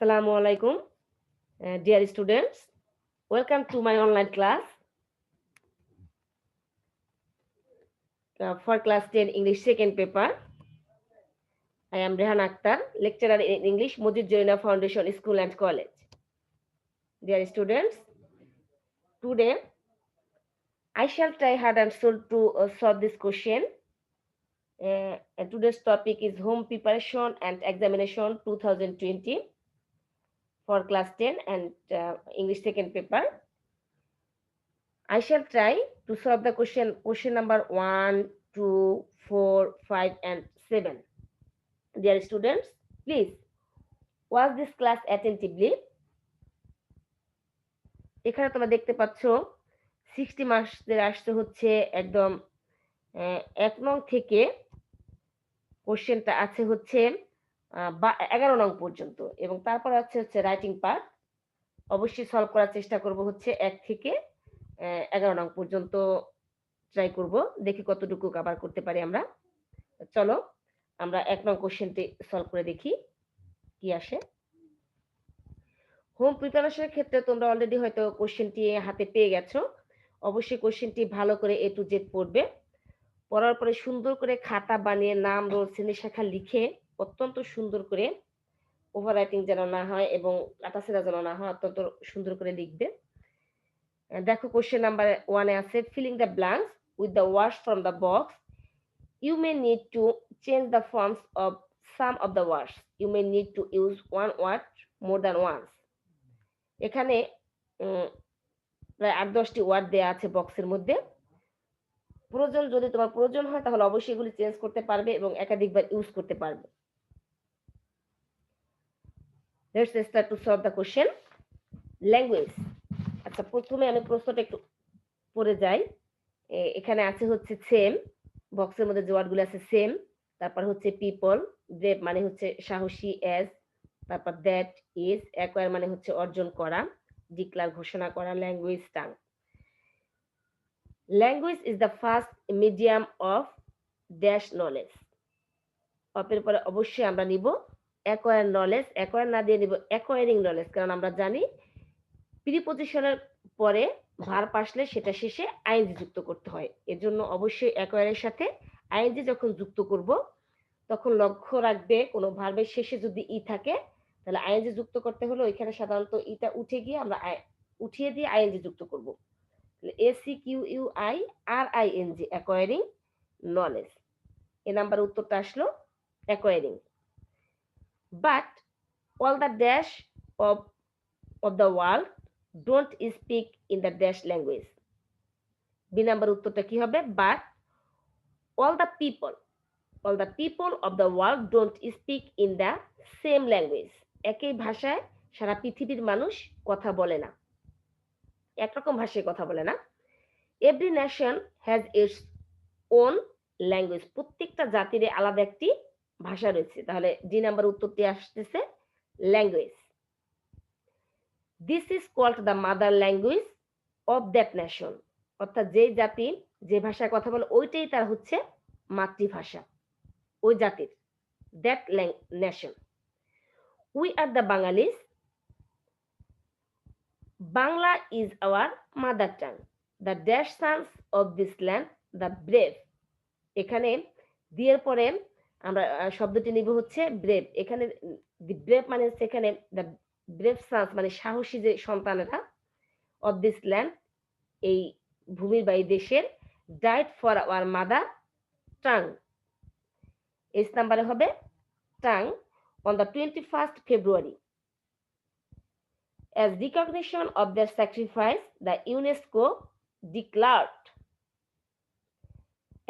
Assalamu alaikum, uh, dear students. Welcome to my online class uh, for class 10 English second paper. I am Rehan Akhtar, lecturer in English, Mujib Foundation School and College. Dear students, today I shall try hard and soul to uh, solve this question. Uh, today's topic is home preparation and examination 2020 for class 10 and uh, English second paper. I shall try to solve the question question number 1, 2, 4, 5 and 7. Dear students, please watch this class attentively. এখানে তোমরা দেখতে পাচ্ছ sixty মার্কসদের আসতে হচ্ছে একদম এক নং থেকে কোশ্চেনটা আছে হচ্ছে বা এগারো নং পর্যন্ত। এবং তারপর আছে, হচ্ছে রাইটিং পার্ট অবশ্যই সলভ করার চেষ্টা করব হচ্ছে এক থেকে এগারো নং পর্যন্ত ট্রাই করব। দেখি কতটুকু কভার করতে পারি আমরা। চলো, আমরা এক নং কোশ্চেনটি সলভ করে দেখি, কি আসে। হোম প্রিপারেশনের ক্ষেত্রে তোমরা অলরেডি হয়তো কোশ্চেনটি হাতে পেয়ে গেছো। অবশ্যই কোশ্চেনটি ভালো করে এ টু জেড পড়বে। পড়ার পরে সুন্দর করে খাতা বানিয়ে নাম রোল শ্রেণি শাখা লিখে অত্যন্ত সুন্দর করে ওভার রাইটিং যেন না হয় এবং কাটাছেড়া যেন না হয়, অত্যন্ত সুন্দর করে লিখবে। দেখো কোশ্চেন নাম্বার ওয়ানে আছে filling the blanks with the words from the box you may need to change the forms of some of the words you may need to use one word more than once এখানে প্রায় আট দশটি word দেওয়া আছে বক্সের মধ্যে। প্রয়োজন, যদি তোমার প্রয়োজন হয়, তাহলে অবশ্যই এগুলি চেঞ্জ করতে পারবে এবং একাধিকবার ইউজ করতে পারবে। Let's start to solve the question language আচ্ছা প্রথমে আমি প্রশ্নটা একটু পড়ে যাই। এখানে আছে হচ্ছে সেম বক্সের মধ্যে যে ওয়ার্ডগুলো আছে সেম তারপর হচ্ছে পিপল ব্রেভ মানে হচ্ছে সাহসী এস তারপর দ্যাট ইজ অ্যাকোয়ার মানে হচ্ছে অর্জন করা ডিক্লার ঘোষণা করা language tongue language is the first medium of dash knowledge অপের পরে অবশ্যই আমরা নিব। অ্যাকোয়ার নলেজ অ্যাকোয়ার না দিয়ে নিব অ্যাকোয়ারিং নলেজ কারণ আমরা জানি প্রিপোজিশনের পরে ভার আসলে সেটা শেষে আইনজি যুক্ত করতে হয়। এজন্য অবশ্যই অ্যাকোয়ারের সাথে আইনজি যখন যুক্ত করব, তখন লক্ষ্য রাখবে কোনো ভার্বের শেষে যদি ই থাকে, তাহলে আইএনজি যুক্ত করতে হলে ওইখানে সাধারণত ইটা উঠে গিয়ে আমরা উঠিয়ে দিয়ে আইএনজি যুক্ত করব। C Q U I R I N G acquiring knowledge A number উত্তরটা আসলো acquiring but all the dash of of the world don't speak in the dash language B number উত্তরটা কি হবে? But all the people all the people of the world don't speak in the same language একই ভাষায় সারা পৃথিবীর মানুষ কথা বলে না। একরকম ভাষায় কথা বলে না। Every nation has its own language প্রত্যেকটা জাতির আলাদা একটি ভাষা রয়েছে। তাহলে ডি নাম্বার উত্তরটি আসতেছে language this is called the mother language of that nation অর্থাৎ যে জাতি যে ভাষায় কথা বলে, ওইটাই তার হচ্ছে মাতৃভাষা। ওই জাতির that nation we are the Bengalis Bangla is our mother tongue the dash sons of this land the brave এখানে দিয়ের পরে আমরা শব্দটি নিব হচ্ছে ব্রেভ। এখানে দি ব্রেভ মানে হচ্ছে এখানে দ্য ব্রেভ সান্স মানে সাহসী যে সন্তানেরা অফ দিস ল্যান্ড এই ভূমির বা এই দেশের died for our mother tongue S নাম্বারে হবে tongue on the twenty first February As recognition of their sacrifice, the UNESCO declared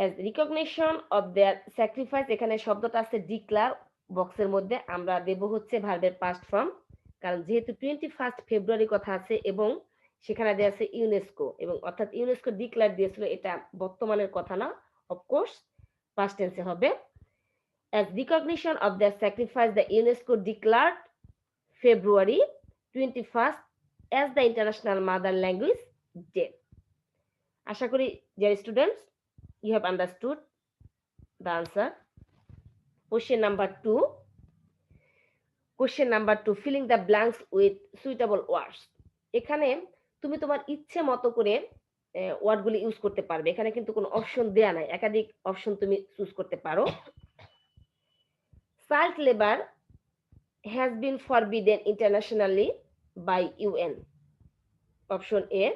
as recognition of their sacrifice এখানে শব্দটা আছে ডিক্লার বক্সের মধ্যে আমরা দেব হচ্ছে ভার্বের পাস্ট ফর্ম কারণ যেহেতু টোয়েন্টি ফার্স্ট ফেব্রুয়ারি কথা আছে এবং সেখানে দেওয়া আছে ইউনেস্কো এবং অর্থাৎ ইউনেস্কো ডিক্লার দিয়েছিল এটা বর্তমানের কথা না অফকোর্স পাস্ট টেন্সে হবে As recognition of their sacrifice, the UNESCO declared February 21st as the International Mother Language Day. আশা করি dear students, you have understood the answer. Question number two. Question number two filling the blanks with suitable words এখানে তুমি তোমার ইচ্ছে মতো করে ওয়ার্ডগুলি use করতে পারবে এখানে কিন্তু কোনো অপশন দেয়া নাই একাধিক অপশন তুমি চুজ করতে পারো child labor has been forbidden internationally by UN. Option A,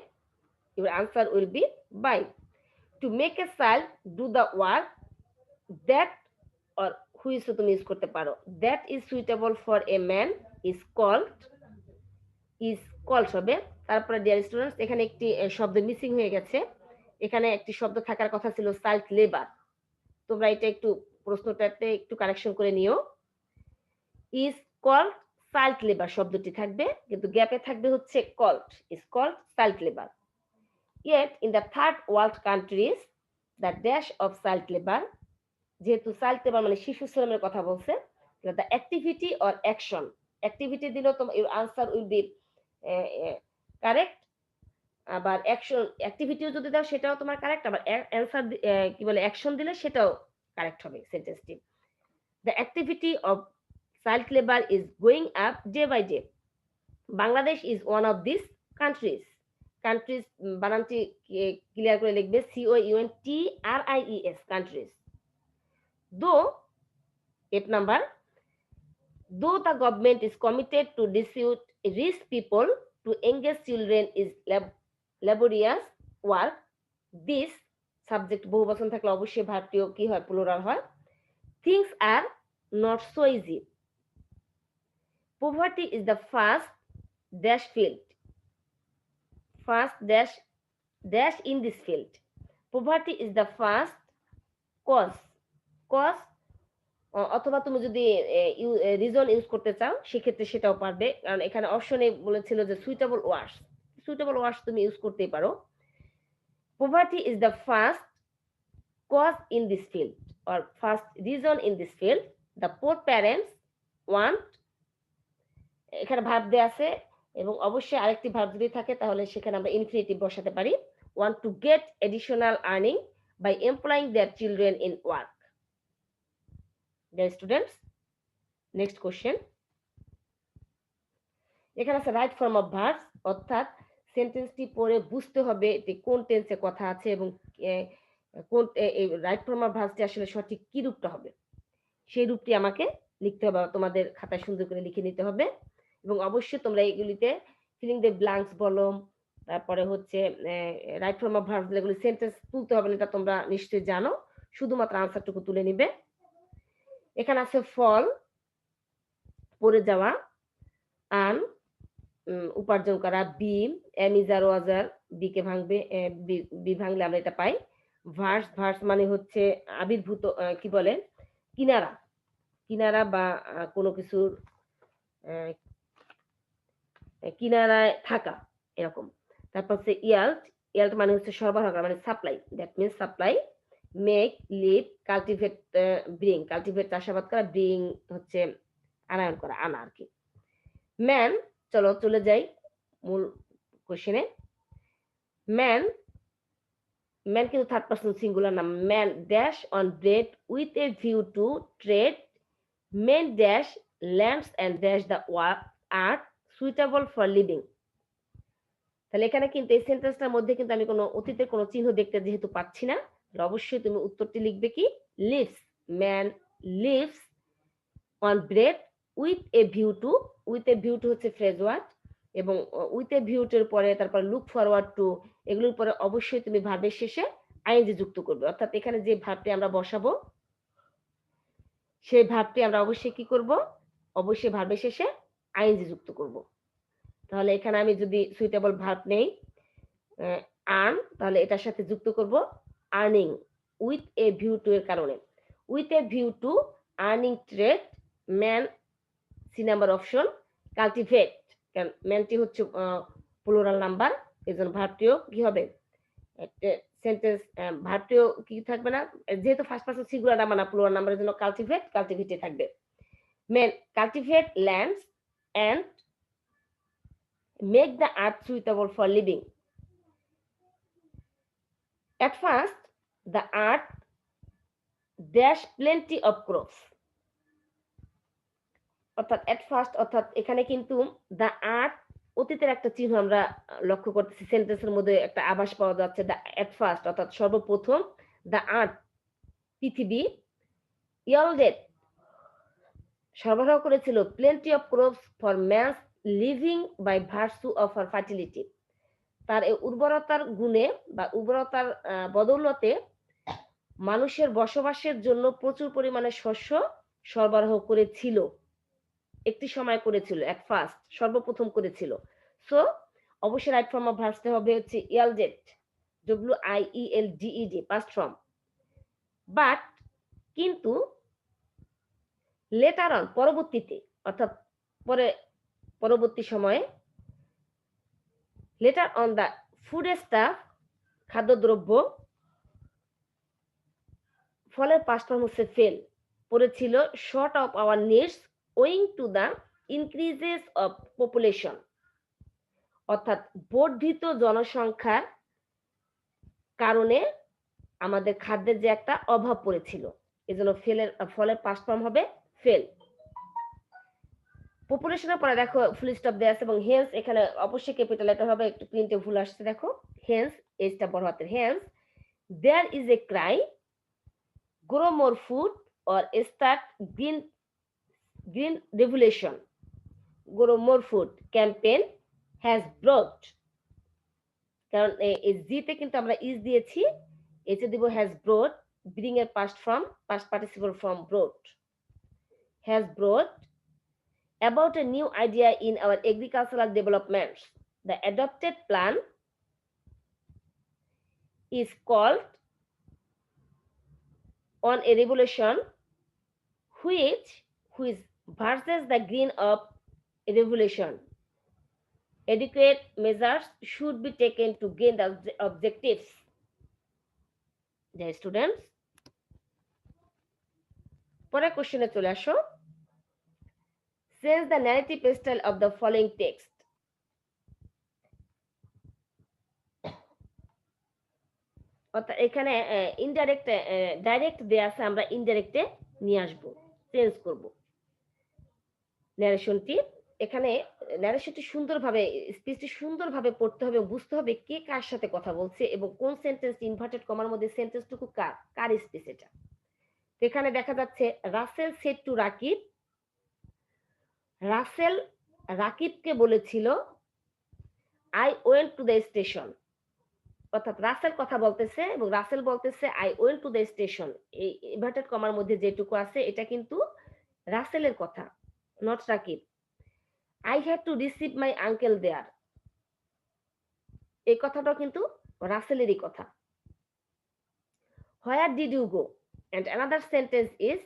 your answer will be by. Make a child do the work, that or who is তুমি ইউজ করতে পারো। That is suitable for a man, is called is called হবে তারপরে dear students এখানে একটি শব্দ missing হয়ে গেছে। এখানে একটি শব্দ থাকার কথা ছিল চাইল্ড লেবার তোমরা এটা একটু প্রশ্নটাতে একটু কারেকশন করে নিও। ইজ কল্ড চাইল্ড লেবার শব্দটি থাকবে, কিন্তু গ্যাপে থাকবে হচ্ছে called is called child labour yet in the third world countries the dash of child labour যেহেতু চাইল্ড লেবার মানে শিশু শ্রমের কথা বলছে the activity or action activity দিলেও তোমার your answer will be correct আবার অ্যাকশন অ্যাক্টিভিটিও যদি দাও সেটাও তোমার কারেক্ট আবার অ্যান্সার কি বলে অ্যাকশন দিলে সেটাও কারেক্ট হবে সেন্টেন্সটি the activity of child labor is going up day by day. Bangladesh is one of these countries. Countries বানানটি clear করে লিখবে C O U N T R I E S countries though eight number though the government is committed to dispute rich people to engage children is laborious work this subject বহু বছর থাকলে অবশ্যই ভারতীয় কি হয়? পুনরাল হয়। Things are not so easy poverty is the first dash field first dash dash in this field. Poverty is the first cause cause uh, অথবা তুমি যদি রিজন ইউজ করতে চাও, সেক্ষেত্রে সেটাও পারবে। কারণ এখানে অপশনে বলেছিল যে সুইটেবল ওয়াশ সুইটেবল ওয়াশ তুমি ইউজ করতেই পারো। Poverty is the first cause in this field or first reason in this field the poor parents want এখানে ভাব দেয়া আছে এবং অবশ্যই আরেকটি ভাব যদি থাকে, তাহলে সেখানে আমরা ইনফিনিটিভ বসাতে পারি। Want to get additional earning by employing their children in work dear students next question এখানে আছে রাইট ফর্ম অফ ভার্স অর্থাৎ সেন্টেন্সটি পড়ে বুঝতে হবে এটি কোন টেন্সে কথা আছে এবং কোন রাইট ফর্ম অফ ভার্সটি আসলে সঠিক কি রূপটা হবে। সেই রূপটি আমাকে লিখতে হবে তোমাদের খাতায় সুন্দর করে লিখে নিতে হবে। এবং অবশ্যই তোমরা এগুলিতে ফিলিং দ্য ব্ল্যাঙ্কস বলো, তারপরে হচ্ছে রাইট ফর্ম অফ ভার্স এগুলি সেন্টেন্স তুলতে হবে না এটা তোমরা নিশ্চয়ই জানো, শুধুমাত্র আনসারটুকু তুলে নিবে। এখানে আছে ফল পড়ে যাওয়া আন উপার্জন করা be am is are was were be কে ভাঙবে বি- ভাঙলে আমরা এটা পাই। ভার্স ভার্স মানে হচ্ছে আবির্ভূত কি বলে? কিনারা। কিনারা বা কোনো কিছুর কিনারায় থাকা, এরকম। তারপর হচ্ছে ইয়াল্ট ইয়াল্ট মানে হচ্ছে সরবরাহ করা মানে supply. That means supply make live cultivate bring cultivate চাষাবাদ করা ব্রিং হচ্ছে আনায়ন করা, আনা আর কি। ম্যান চলো চলে যাই মূল কোশ্চেনে ম্যান ম্যান কিন্তু থার্ড পার্সন সিঙ্গুলার নাম man dash on bread with a view to trade men dash lands and dash the art suitable for living তাহলে এখানে কিন্তু এই সেন্টেন্সটার মধ্যে কিন্তু আমি কোনো অতীতের কোনো চিহ্ন দেখতে যেহেতু পাচ্ছি না অবশ্যই তুমি উত্তরটি লিখবে কি? Lives man lives on bread with a view to with a view to হচ্ছে ফ্রেজ ওয়ার্ড এবং উইথ এ ভিউ ভিউটের পরে তারপর লুক ফরওয়ার্ড টু এগুলোর পরে অবশ্যই তুমি ভাবের শেষে আইনজি যুক্ত করবে। অর্থাৎ এখানে যে ভাবটি আমরা বসাবো, সেই ভাবটি আমরা অবশ্যই কি করব? অবশ্যই ভাবের শেষে আইনজি যুক্ত করব। তাহলে এখানে আমি যদি সুইটেবল ভাব নেই আর্ন তাহলে এটার সাথে যুক্ত করব earning with a view to এর কারণে। With a view to earning trade man C number option cultivate কারণ ম্যানটি হচ্ছে প্লুরাল নাম্বার এই জন্য ভাবটিও কি হবে? সেন্টেন্স ভাবটিও কি থাকবে না? যেহেতু ফার্স্ট পার্সন সিঙ্গুলার নাম্বার না প্লুরাল নাম্বারের জন্য কাল্টিভেট কাল্টিভেটে থাকবে। Man cultivate lands and make the earth suitable for living. At first, the earth dash plenty of crops. অর্থাৎ এট ফার্স্ট অর্থাৎ এখানে কিন্তু দ্য আর্ট অতীতের একটা চিহ্ন আমরা লক্ষ্য করতেছি সেন্টেন্সের মধ্যে একটা আভাস পাওয়া যাচ্ছে দ্য এট ফার্স্ট অর্থাৎ সর্বপ্রথম দ্য আর্ট পৃথিবী ইয়ালডেড সরবরাহ করেছিল plenty of crops for man's living by virtue of her fertility তার এই উর্বরতার গুণে বা উর্বরতার বদৌলতে মানুষের বসবাসের জন্য প্রচুর পরিমাণে শস্য সরবরাহ করেছিল। একটি সময় করেছিল এক ফার্স্ট সর্বপ্রথম করেছিল। সো অবশ্যই রাইট ফর্ম অফ ভার্সতে হবে হচ্ছে yielded W I E L D E D past form but কিন্তু লেটার অন পরবর্তীতে, অর্থাৎ পরে, পরবর্তী সময়ে, later on the foodstuff, খাদ্যদ্রব্য পাস্ট ফর্ম হচ্ছে ফেল পড়েছিল short of our needs owing to the increases of population অর্থাৎ বর্ধিত জনসংখ্যার কারণে আমাদের খাদ্যের যে একটা অভাব পড়েছিল, এজন্য ফেলের ফলের পাস্ট ফর্ম হবে ফেল। পপুলেশনের পরে দেখো ফুল স্টপ দেওয়া আছে এবং হেন্স এখানে অবশ্যই ক্যাপিটাল লেটার হবে, একটু প্রিন্টে ভুল আসছে, দেখো। হেন্স এজটা বড় হাতের hence there is a cry grow more food or start green green revolution. Grow more food campaign has brought, কারণ এই জিতে কিন্তু আমরা ইজ দিয়েছি এতে দিব হ্যাজ ব্রোড ব্রিং এর past form past participle form brought Has brought about a new idea in our agricultural development the adopted plan is called on a revolution which which versus the green of a revolution. Adequate measures should be taken to gain the obje- objectives. Dear students, পরের কোশ্চেনে চলে আসো Sense the narrative style of the following text. অর্থাৎ এখানে indirect direct দেয়া আছে, আমরা ইনডাইরেক্টে নিয়ে আসব চেঞ্জ করব ন্যারেশনটি এখানে ন্যারেশনটি সুন্দরভাবে স্পিচটি সুন্দরভাবে পড়তে হবে, বুঝতে হবে কে কার সাথে কথা বলছে এবং কোন সেন্টেন্স ইনভার্টেড কমার মধ্যে সেন্টেন্সটুকু কার কার স্পিচ এটা এখানে দেখা যাচ্ছে রাসেল সেট টু রাকিব রাসেল রাকিবকে বলেছিল I went to the station অর্থাৎ রাসেল কথা বলতেছে এবং রাসেল বলতেছে I went to the station এই ইনভার্টেড কমার মধ্যে যেটুকু আছে, এটা কিন্তু রাসেলের কথা not Rakib. I had to receive my uncle there এই কথাটাও কিন্তু রাসেলেরই কথা। Where did you go and another sentence is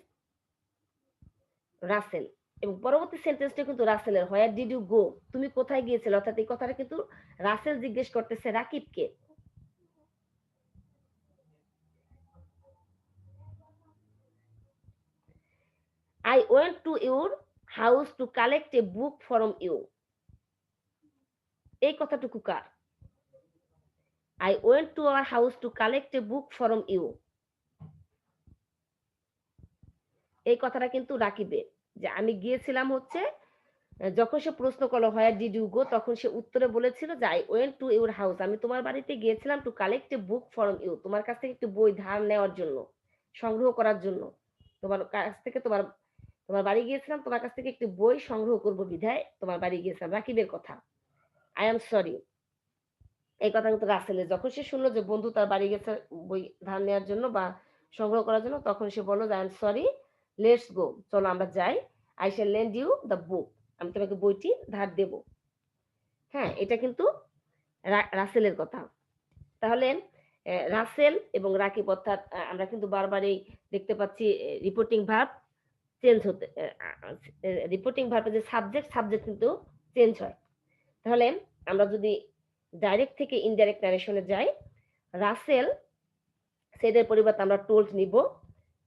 Rasel এবং পরবর্তী সেন্টেন্সটা কিন্তু রাসেলের হোয়ার ডিড ইউ গো তুমি কোথায় গিয়েছিলে? অর্থাৎ এই কথাটা কিন্তু রাসেল জিজ্ঞেস করতেছে রাকিবকে। I went to your house to collect a book from you এই কথাটুকু কার? I went to our house to collect a book from you এই কথাটা কিন্তু রাকিবে যে আমি গিয়েছিলাম হচ্ছে যখন সে প্রশ্ন করল হয় ডিড ইউ গো তখন সে উত্তরে বলেছিল যে I went to your house আমি তোমার বাড়িতে গিয়েছিলাম to collect a book from you তোমার কাছ থেকে একটি বই ধার নেওয়ার জন্য, সংগ্রহ করার জন্য। তোমার কাছ থেকে তোমার তোমার বাড়ি গিয়েছিলাম, তোমার কাছ থেকে একটি বই সংগ্রহ করব বিধায় তোমার বাড়ি গিয়েছিলাম। রাকিবের কথা আই এম সরি এই কথা কিন্তু রাসেলের। যখন সে শুনলো যে বন্ধু তার বাড়ি গেছে বই ধার নেওয়ার জন্য বা সংগ্রহ করার জন্য, তখন সে বলল যে I am sorry let's go চলো আমরা যাই। I shall lend you the book আমি তোমাকে বইটি ধার দেব। হ্যাঁ এটা কিন্তু রাসেলের কথা। তাহলে রাসেল এবং রাকিব অর্থাৎ আমরা কিন্তু বারবারই দেখতে পাচ্ছি রিপোর্টিং ভার্ব চেঞ্জ হতে রিপোর্টিং ভার্বের যে সাবজেক্ট সাবজেক্ট কিন্তু চেঞ্জ হয়। তাহলে, আমরা যদি ডাইরেক্ট থেকে ইনডাইরেক্ট ন্যারেশনে যাই, রাসেল সেডের পরিবর্তে আমরা টোল্ড নিব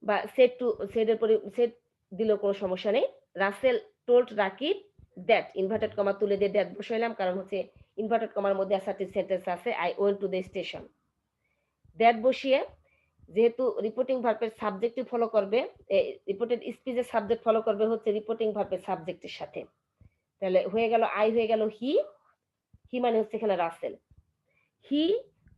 বা সেট টু সেডের পরি সেট দিলেও কোনো সমস্যা নেই। Rasel told Rakib that inverted comma তুলে দিয়ে দ্যাট বসাইলাম, কারণ হচ্ছে ইনভার্টেড কমার মধ্যে অ্যাসার্টিভ সেন্টেন্স আছে I went to the station that বসিয়ে, যেহেতু রিপোর্টিং ভার্বের সাবজেক্টই ফলো করবে রিপোর্টেড স্পিচের সাবজেক্ট ফলো করবে হচ্ছে রিপোর্টিং ভার্বের সাবজেক্টের সাথে। তাহলে হয়ে গেল আই হয়ে গেল হি হি মানে হচ্ছে এখানে Rasel he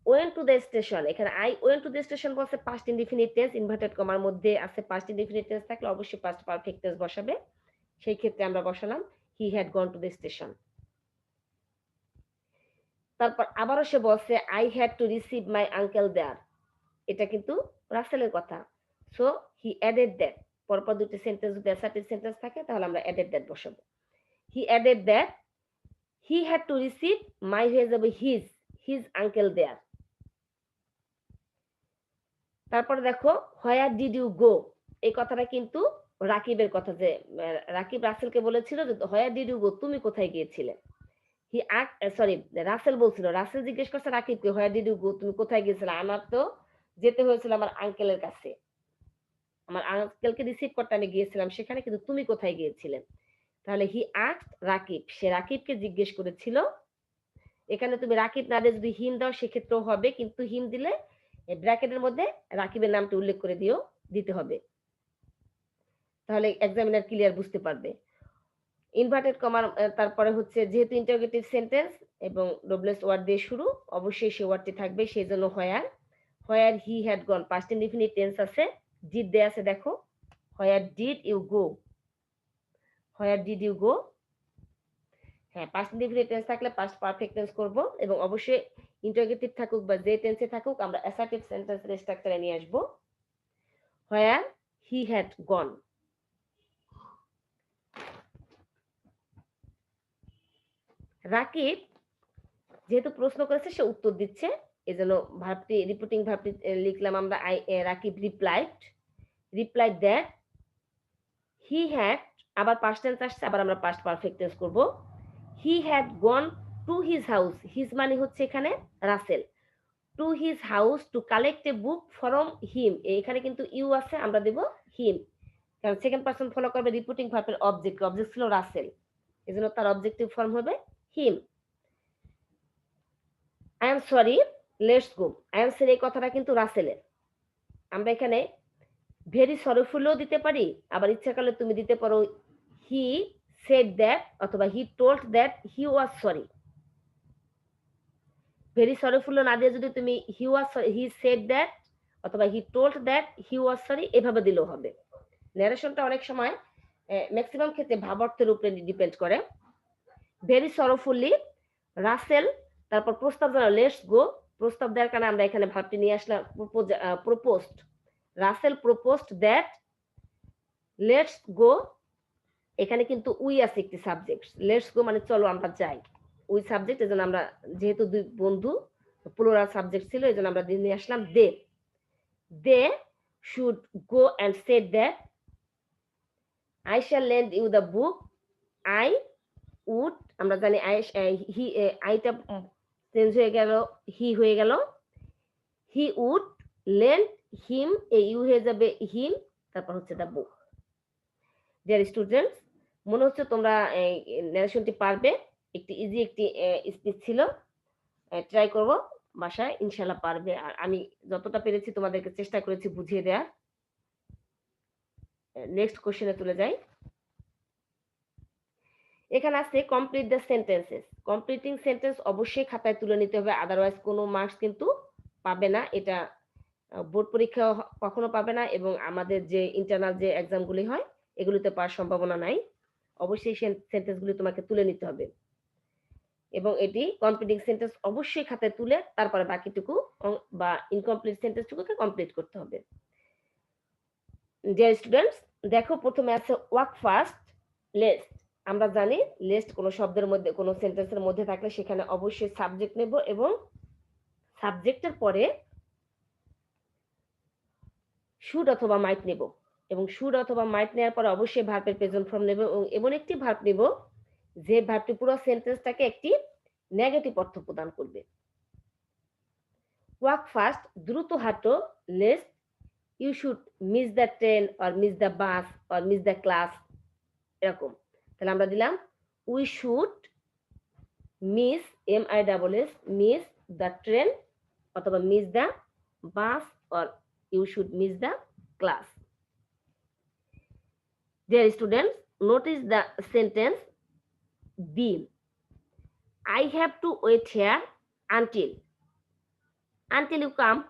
went to the station এখানে I went to the station বলছে পাস্ট ইনডিফিনিট টেন্স ইনভার্টেড কমার মধ্যে আছে পাস্ট ইনডিফিনিট টেন্স থাকলে অবশ্যই পাস্ট পারফেক্ট টেন্স বসাবে। সেই ক্ষেত্রে আমরা বসালাম he had gone to the station তারপর আবারও সে বলছে I had to receive my uncle there এটা কিন্তু রাসেলের কথা। সো হি অ্যাডেড দ্যাট পরপর দুটি সেন্টেন্স যদি অ্যাসার্টিভ সেন্টেন্স থাকে, তাহলে আমরা অ্যাডেড দ্যাট বসাবো। He added that he had to receive my হয়ে যাবে হিজ হিজ আঙ্কেল দেয়ার তারপরে দেখো হোয়ার ডিড ইউ গো এই কথাটা কিন্তু রাকিবের কথা যে রাকিব রাসেলকে বলেছিল যে হোয়ার ডিড ইউ গো তুমি কোথায় গিয়েছিলে? হি সরি রাসেল বলছিল, রাসেল জিজ্ঞেস করছে রাকিবকে হোয়ার ডিড ইউ গো তুমি কোথায় গিয়েছিলে? আমার তো যেতে হয়েছিল আমার আঙ্কেলের কাছে। আমার আঙ্কেলকে রিসিভ করতে আমি গিয়েছিলাম সেখানে, কিন্তু তুমি কোথায় গিয়েছিলে? তাহলে হি আক রাকিব, সে রাকিবকে জিজ্ঞেস করেছিল, এখানে তুমি রাকিব না দিয়ে যদি হিম দাও, সেক্ষেত্রেও হবে, কিন্তু হিম দিলে ব্র্যাকেটের মধ্যে রাকিবের নামটা উল্লেখ করে দিও দিতে হবে। তাহলে এক্সামিনার ক্লিয়ার বুঝতে পারবে। ইনভার্টেড কমার তারপরে হচ্ছে যেহেতু ইন্টারোগেটিভ সেন্টেন্স এবং ডবলেস ওয়ার্ড দিয়ে শুরু, অবশ্যই সে ওয়ার্ডটি থাকবে সেই জন্য where where he had gone past indefinite tense আছে ডিড দে আছে, দেখো where did you go where did you go হ্যাঁ পাস্ট ইনডিফিনিট টেন্স থাকলে পাস্ট পারফেক্ট টেন্স করব এবং অবশ্যই ইন্টারোগেটিভ থাকুক বা যে টেন্সে থাকুক আমরা অ্যাসার্টিভ সেন্টেন্সের স্ট্রাকচারে নিয়ে আসব। Where he had gone Rakib যেহেতু প্রশ্ন করেছে, সে উত্তর দিচ্ছে। এজন্য ভাবটি রিপোর্টিং ভাবটি লিখলাম আমরা, I Rakib replied replied that he had আবার পাস্ট টেন্স আসছে, আবার আমরা পাস্ট পারফেক্ট টেন্স করব। He had gone to his house his মানে হচ্ছে এখানে Rasel to his house to collect a book from him এখানে কিন্তু ইউ আছে, আমরা দেব হিম কারণ সেকেন্ড পার্সন ফলো করবে রিপোর্টিং ভার্বের অবজেক্ট অবজেক্ট ছিল রাসেল এই জন্য তার অবজেক্টিভ ফর্ম হবে him I am sorry let's go I am sorry এই কথাটা কিন্তু রাসেলের আমরা এখানে ভেরি সরিফুলও দিতে পারি, আবার ইচ্ছা করলে তুমি দিতে পারো হি সেড দ্যাট অথবা he told that he was sorry very Shariful না দিয়ে যদি তুমি হি ওয়াজ হি সেড দ্যাট অথবা he told that he was sorry এভাবে দিলেও হবে। ন্যারেশনটা অনেক সময় ম্যাক্সিমাম ক্ষেত্রে ভাব অর্থের উপরে ডিপেন্ড করে। ভেরি সরফুল্লি রাসেল তারপর প্রস্তাব দেওয়া লেটস গো প্রস্তাব দেওয়ার কারণে আমরা এখানে ভাবটি নিয়ে আসলাম proposed Rasel proposed that let's go এখানে কিন্তু উই আছে একটি সাবজেক্ট লেটস গো মানে চলো আমরা যাই। ওই সাবজেক্ট এজন্য আমরা, যেহেতু দুই বন্ধু প্লোরাল সাবজেক্ট ছিল, এই জন্য আমরা নিয়ে আসলাম they they should go and said that I shall lend you the book I would আমরা জানি আই হি আইটা চেঞ্জ হয়ে গেল হি হয়ে গেল। He would lend him a you হয়ে যাবে হিম তারপর হচ্ছে দ্য বুক ডিয়ার স্টুডেন্টস মনে হচ্ছে তোমরা ন্যারেশনটি পারবে। একটি ইজি একটি স্পিচ ছিল। ট্রাই করব। বাসায় ইনশাল্লাহ পারবে। আর আমি যতটা পেরেছি তোমাদেরকে চেষ্টা করেছি বুঝিয়ে দেওয়ার নেক্সট কোশ্চেনে তুলে যাই। এখানে আছে complete the sentences completing sentence অবশ্যই খাতায় তুলে নিতে হবে। আদারওয়াইজ কোনো মার্কস কিন্তু পাবে না। এটা বোর্ড পরীক্ষা কখনো পাবে না। এবং আমাদের যে ইন্টারনাল যে এক্সামগুলি হয়, এগুলিতে পাওয়ার সম্ভাবনা নাই। অবশ্যই সেন্টেন্সগুলি তোমাকে তুলে নিতে হবে। এবং এটি কমপ্লিটিং সেন্টেন্স অবশ্যই খাতায় তুলে তারপরে বাকিটুকু বা ইনকমপ্লিট সেন্টেন্সটুকুকে কমপ্লিট করতে হবে। ডিয়ার স্টুডেন্টস দেখো প্রথমে আছে ওয়ার্ক ফার্স্ট লেস্ট আমরা জানি লেস্ট কোনো শব্দের মধ্যে, কোনো সেন্টেন্সের মধ্যে থাকলে সেখানে অবশ্যই সাবজেক্ট নেব এবং সাবজেক্টের পরে শুড অথবা মাইট নেব। এবং শুড অথবা মাইট নেওয়ার পরে অবশ্যই ভার্বের প্রেজেন্ট ফর্ম নেব এবং এমন একটি ভার্ব নেব যে ভার্বটি পুরো সেন্টেন্সটাকে একটি নেগেটিভ অর্থ প্রদান করবে ওয়ার্ক ফার্স্ট দ্রুত হাঁটো lest you should miss the train or miss the bus or miss the class এরকম তাহলে আমরা দিলাম we should miss M I double S miss the train অথবা miss the bus or you should miss the class. Dear students, notice the sentence been. I have to wait here until. Until you come.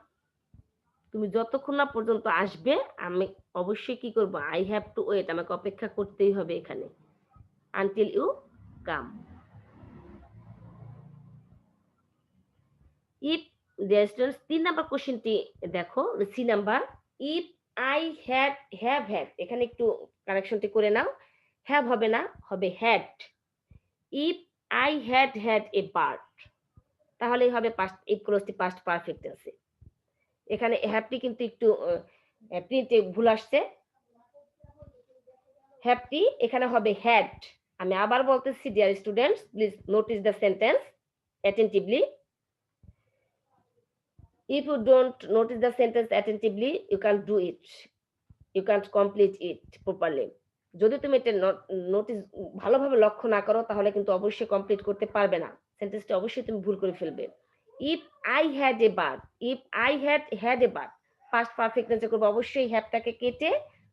তুমি যতক্ষণ না পর্যন্ত আসবে আমি অবশ্যই কি করব আই হ্যাভ টু ওয়েট আমাকে অপেক্ষা করতেই হবে এখানে until you come if dear students তিন নাম্বার কোশ্চেনটি দেখো C number if I had have had এখানে একটু কারেকশনটি করে নাও। হ্যাভ হবে না, হবে had if I had had a bird তাহলেই হবে পাস্ট ইফ ক্লোজটি পাস্ট পারফেক্ট আছে এখানে হ্যাপটি কিন্তু একটু প্রিন্টে ভুল আসছে। হ্যাপটি এখানে হবে হ্যাড আমি আবার বলতেছি dear students please notice the sentence attentively if you don't notice the sentence attentively, you can't do it. You can't complete it properly. যদি তুমি এটা নোটিস ভালোভাবে লক্ষ্য না করো, তাহলে কিন্তু অবশ্যই কমপ্লিট করতে পারবে না। সেন্টেন্সটা অবশ্যই তুমি ভুল করে ফেলবে। If I had a bird if I had had a bird past perfect টেন্সে করবে, অবশ্যই হ্যাডটাকে কেটে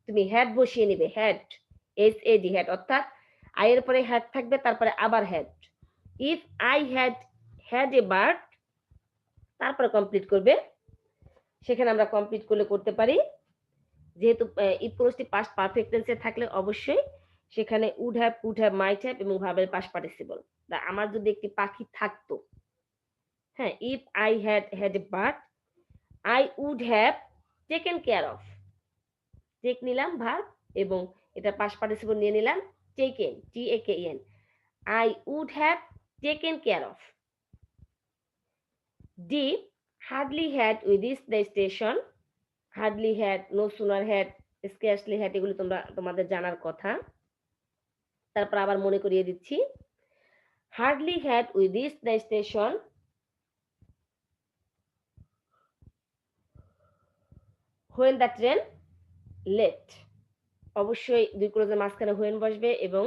তুমি হ্যাড বসিয়ে নিবে। Had S A D had অর্থাৎ আই এর পরে হ্যাড থাকবে, তারপরে আবার had if I had had a bird তারপরে কমপ্লিট করবে। সেখানে আমরা কমপ্লিট করলে করতে পারি। যেহেতু ইফ ক্লোজটি পাস্ট পারফেক্ট টেন্সে থাকলে অবশ্যই সেখানে would have would have might have এবং ভাবের পাস্ট পার্টিসিপল আমার যদি একটি পাখি থাকতো হ্যাঁ if I had had a bird I would have taken care of take নিলাম ভার এবং এটা পাস্ট পার্টিসিপল নিয়ে নিলাম। Taken T A K N I would have taken care of Deep hardly had with this the station hardly had no sooner had scarcely had এগুলো তোমরা তোমাদের জানার কথা তারপর আবার মনে করিয়ে দিচ্ছি hardly had with this the station when the train left অবশ্যই দুই ক্লোজের মাঝখানে হোয়েন বসবে এবং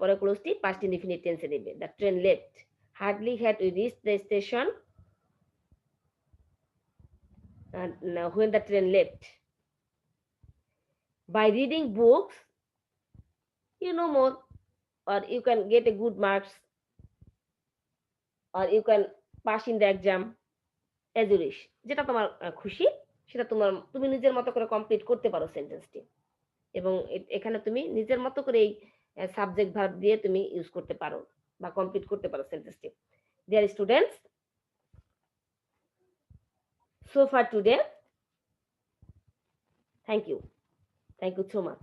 পরে ক্লোজটি পাস্ট ইনডিফিনিট টেন্সে নেবে the train left hardly had we reach the station uh, when the train left. By reading books, you know more, or you can get a good marks, or you can pass in the exam as you wish. যেটা তোমার খুশি সেটা তোমার তুমি নিজের মতো করে complete করতে পারো সেন্টেন্সটি এবং এখানে তুমি নিজের মতো করে এই সাবজেক্ট ভার্ব দিয়ে তুমি ইউজ করতে পারো বা কমপ্লিট করতে পারো সেন্টেন্সটি dear students so far today. Thank you. Thank you so much.